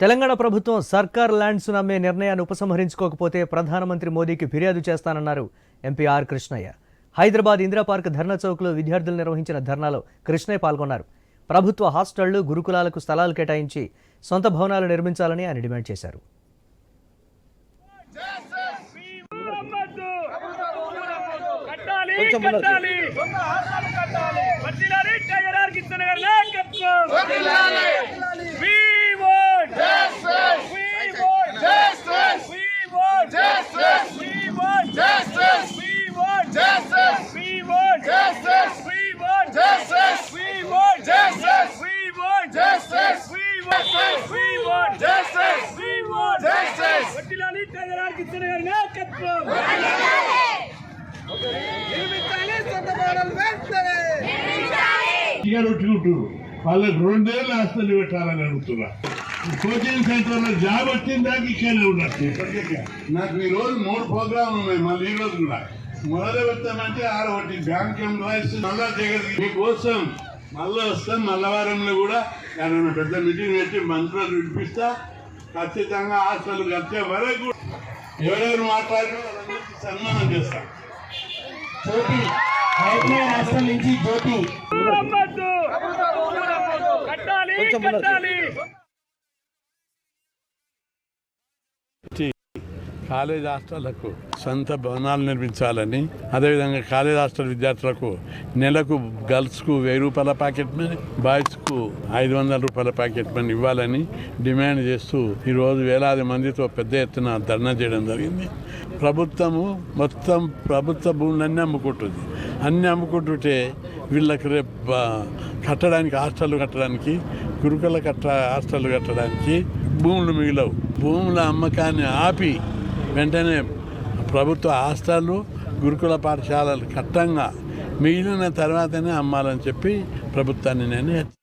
తెలంగాణ ప్రభుత్వం సర్కార్ ల్యాండ్స్ అమ్మే నిర్ణయాన్ని ఉపసంహరించుకోకపోతే ప్రధానమంత్రి మోదీకి ఫిర్యాదు చేస్తానన్నారు MP R Krishnaiah. Hyderabad Indira park ధర్నా చౌక్లో విద్యార్థులు నిర్వహించిన ధర్నాలో కృష్ణయ్య పాల్గొన్నారు. ప్రభుత్వ హాస్టళ్ళు గురుకులాలకు స్థలాలు కేటాయించి సొంత భవనాలు నిర్మించాలని ఆయన డిమాండ్ చేశారు. కట్టాలి justice. We want justice. We want justice. We want justice. We want justice. వర్ధిల్లాలి టైగర్ ఆర్ కిషన్ గారి నాయకత్వం నిర్మించాలి సొంత భవనాలు వెంటనే ఇక రొట్టుకుంటారు వాళ్ళకి రెండేళ్ళు ఆస్తులు పెట్టాలని అడుగుతున్నా కోచింగ్ సెంటర్ లో జాబ్ వచ్చిన దాకా ఇక్కడనే ఉన్నారు నాకు ఈ రోజు మూడు ప్రోగ్రామ్ ఉన్నాయి మళ్ళీ ఈ రోజు కూడా మొదలు పెట్టామంటే ఆరు ఒకటి బ్యాంక్ ఎంప్లాయీస్ మళ్ళా జగన్ మీకోసం మళ్ళీ వస్తాం మల్లవారంలో కూడా ఏమైనా పెద్ద మీటింగ్ పెట్టి మంత్రులు వినిపిస్తా ఖచ్చితంగా హాస్టల్ కట్టే వరకు ఎవరెవరు మాట్లాడినా వాళ్ళందరికీ సన్మానం చేస్తాం. జ్యోతి రాష్ట్రం నుంచి జ్యోతి. అమ్మద్దు కట్టాలి కట్టాలి! కాలేజ్ హాస్టళ్ళకు సొంత భవనాలు నిర్మించాలని అదేవిధంగా కాలేజ్ హాస్టల్ విద్యార్థులకు నెలకు గర్ల్స్కు వెయ్యి రూపాయల ప్యాకెట్ మనీ బాయ్స్కు ఐదు వందల రూపాయల ప్యాకెట్ మనీ ఇవ్వాలని డిమాండ్ చేస్తూ ఈరోజు వేలాది మందితో పెద్ద ఎత్తున ధర్నా చేయడం జరిగింది. ప్రభుత్వము మొత్తం ప్రభుత్వ భూములన్నీ అమ్ముకుంటుంది. అన్నీ అమ్ముకుంటుంటే వీళ్ళకి రేపు కట్టడానికి హాస్టల్ కట్టడానికి గురుకుల కట్ట హాస్టల్ కట్టడానికి భూములు మిగిలవు. భూముల అమ్మకాన్ని ఆపి వెంటనే ప్రభుత్వ హాస్టళ్ళు గురుకుల పాఠశాలలు కట్టంగా మిగిలిన తర్వాతనే అమ్మాలని చెప్పి ప్రభుత్వాన్ని నేను